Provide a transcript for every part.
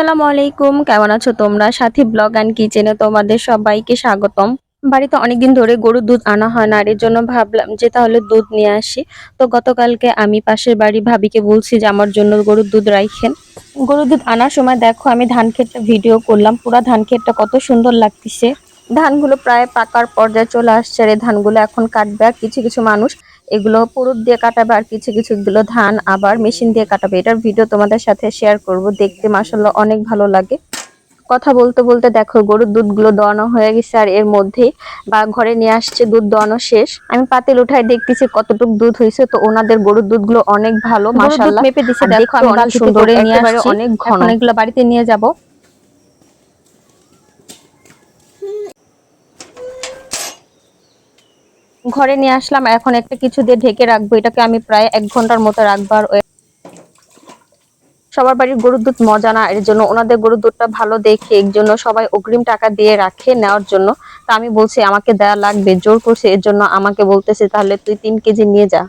আসসালামু আলাইকুম। কেমন আছো তোমরা? সাথী ব্লগ অ্যান্ড কিচেনে তোমাদের সবাইকে স্বাগতম। বাড়িতে অনেকদিন ধরে গরুর দুধ আনা হয় না, আর এর জন্য ভাবলাম যে তাহলে দুধ নিয়ে আসি। তো গতকালকে আমি পাশের বাড়ি ভাবিকে বলছি যে আমার জন্য গরুর দুধ রাইখেন। গরুর দুধ আনার সময় দেখো, আমি ধান ক্ষেতটা ভিডিও করলাম। পুরা ধান ক্ষেতটা কত সুন্দর লাগতেছে। ধানগুলো প্রায় পাকার পর্যায়ে চলে আসছে, আর এই ধানগুলো এখন কাটবে কিছু কিছু মানুষ এগুলো পুরুত দিয়ে কাটাবে আর কিছু কিছু গুলো ধান আবার মেশিন দিয়ে কাটাবে। এটার ভিডিও তোমাদের সাথে শেয়ার করব। দেখতে মাসাল্লাহ অনেক ভালো লাগে। কথা বলতে বলতে দেখো গরুর দুধগুলো দোয়ানো হয়ে গেছে আর এর মধ্যেই বা ঘরে নিয়ে আসছে দুধ দোয়ানো শেষ। আমি পাতিল উঠাই দেখতেছি কতটুকু দুধ হয়েছে তো ওনাদের গরুর দুধগুলো অনেক ভালো মাসাল্লাহ মেপে দিছে দেখো আমি সুন্দর, নিয়ে অনেক ঘন। এগুলো বাড়িতে নিয়ে যাব। ঘরে নিয়ে আসলাম। এখন একটা কিছু দিয়ে ঢেকে রাখব। এটাকে আমি প্রায় এক ঘণ্টার মতো রাখব আর ওই- সবার বাড়ির গরুর দুধ মজা না। এর জন্য ওনাদের গরুর দুধটা ভালো দেখে, এর জন্য সবাই অগ্রিম টাকা দিয়ে রাখে নেওয়ার জন্য। তা আমি বলছি, আমাকে দেয়া লাগবে, জোর করছে, এর জন্য আমাকে বলতেছে, তাহলে তুই তিন কেজি নিয়ে যা।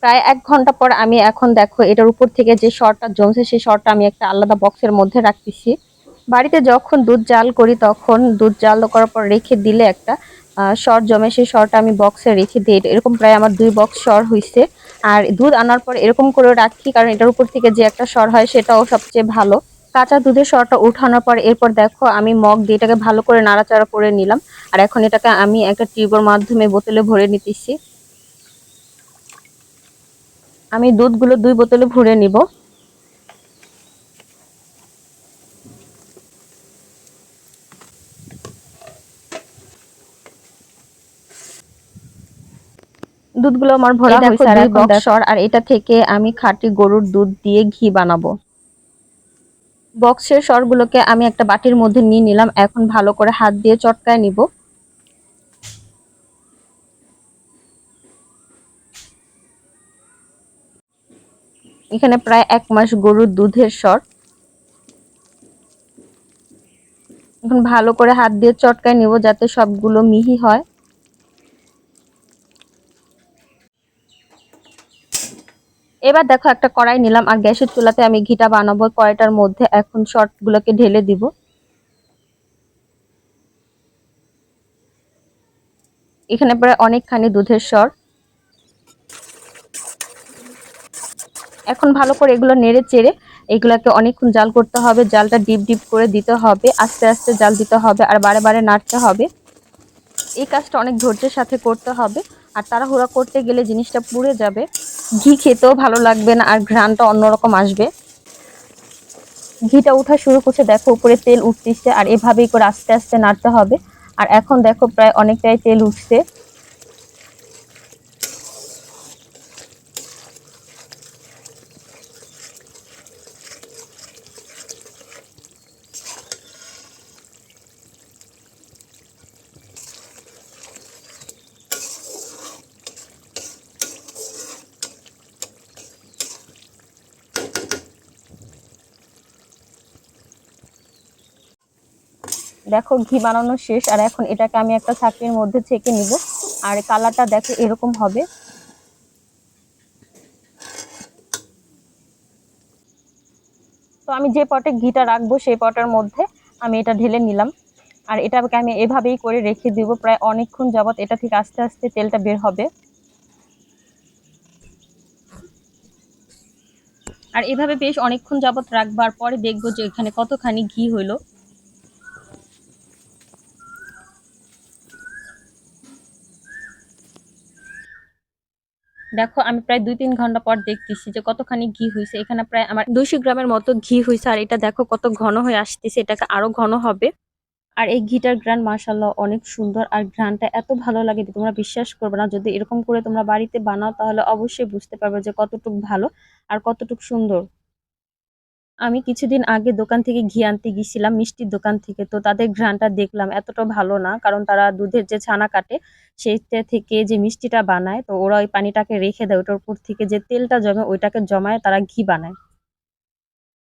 প্রায় এক ঘণ্টা পর আমি এখন দেখো, এটার উপর থেকে যে শর্টটা জমছে, সেই শর্টটা আমি একটা আলাদা বক্সের মধ্যে রাখতেছি। বাড়িতে যখন দুধ জাল করি, তখন দুধ জাল করার পর রেখে দিলে একটা শর্ট জমে, সেই শর্টটা আমি বক্সে রেখে দিই এরকম প্রায় আমার দুই বক্স শর হয়েছে আর দুধ আনার পর এরকম করে রাখি, কারণ এটার উপর থেকে যে একটা শর হয় সেটাও সবচেয়ে ভালো। কাঁচা দুধের শরটা উঠানোর পর এরপর দেখো, আমি মগ দিয়ে এটাকে ভালো করে নাড়াচাড়া করে নিলাম। আর এখন এটাকে আমি একটা টিউবের মাধ্যমে বোতলে ভরে নিতেছি। আমি দুধগুলো দুই বোতলে ভরে নিব। দুধগুলো আমার ভরা হয়েছে আর এখন আর এটা থেকে আমি খাঁটি গরুর দুধ দিয়ে ঘি বানাবো। বক্সের সরগুলোকে আমি একটা বাটির মধ্যে নিয়ে নিলাম। এখন ভালো করে হাত দিয়ে চটকায় নিব। এখানে প্রায় এক মাস গরুর দুধের সর। এখন ভালো করে হাত দিয়ে চটকায় নিব যাতে সবগুলো মিহি হয়। এবার দেখো একটা কড়াই নিলাম, আর গ্যাসের চুলাতে আমি ঘিটা বানাবো। কড়াইটার মধ্যে এখন শর্ট গুলোকে ঢেলে দিব। এখানে প্রায় অনেকখানি দুধের সর। এখন ভালো করে এগুলো নেড়ে চেড়ে এগুলাকে অনেকক্ষণ জাল করতে হবে। জালটা ডিপ ডিপ করে দিতে হবে, আস্তে আস্তে জাল দিতে হবে, আর বারে বারে নাড়তে হবে। এই কাজটা অনেক ধৈর্যের সাথে করতে হবে। আর তাড়াহুড়া করতে গেলে জিনিসটা পুড়ে যাবে। ঘি খেতেও ভালো লাগবে না আর ঘ্রাণটা অন্যরকম আসবে। ঘিটা উঠা শুরু করছে, দেখো উপরে তেল উঠতেছে আর এভাবেই করে আস্তে আস্তে নাড়তে হবে। আর এখন দেখো প্রায় অনেকটাই তেল উঠছে। দেখো ঘি বানানো শেষ, আর এখন এটাকে আমি একটা ছাকনির মধ্যে ছেঁকে নিব। আর কালারটা দেখো এরকম হবে। তো আমি যে পটে ঘিটা রাখব সেই পটের মধ্যে আমি এটা ঢেলে নিলাম। আর এটাকে আমি এভাবেই করে রেখে দিব, প্রায় অনেকক্ষণ যাবৎ এটা থেকে আস্তে আস্তে তেলটা বের হবে। আর এভাবে বেশ অনেকক্ষণ যাবত রাখবার পরে দেখব যে এখানে কতখানি ঘি হইল দেখো, আমি প্রায় দুই তিন ঘণ্টা পর দেখতেছি যে কতখানি ঘি হয়েছে এখানে প্রায় আমার দুইশো গ্রামের মতো ঘি হয়েছে আর এটা দেখো কত ঘন হয়ে আসতেছে, এটাকে আরও ঘন হবে। আর এই ঘিটার গ্রান মার্শাল্লাহ অনেক সুন্দর, আর গ্রানটা এত ভালো লাগে যে তোমরা বিশ্বাস করবে না। যদি এরকম করে তোমরা বাড়িতে বানাও, তাহলে অবশ্যই বুঝতে পারবে যে কতটুক ভালো আর কতটুক সুন্দর। আমি কিছুদিন আগে দোকান থেকে ঘি আনতে গিয়েছিলাম, মিষ্টির দোকান থেকে। তো তাদের ঘ্রাণটা দেখলাম, এতটা ভালো না, কারণ তারা দুধের যে ছানা কাটে, সেইটা থেকে যে মিষ্টিটা বানায়, তো ওরা ওই পানিটাকে রেখে দেয়, ওটার উপর থেকে যে তেলটা জমে, ওইটাকে জমায় তারা ঘি বানায়।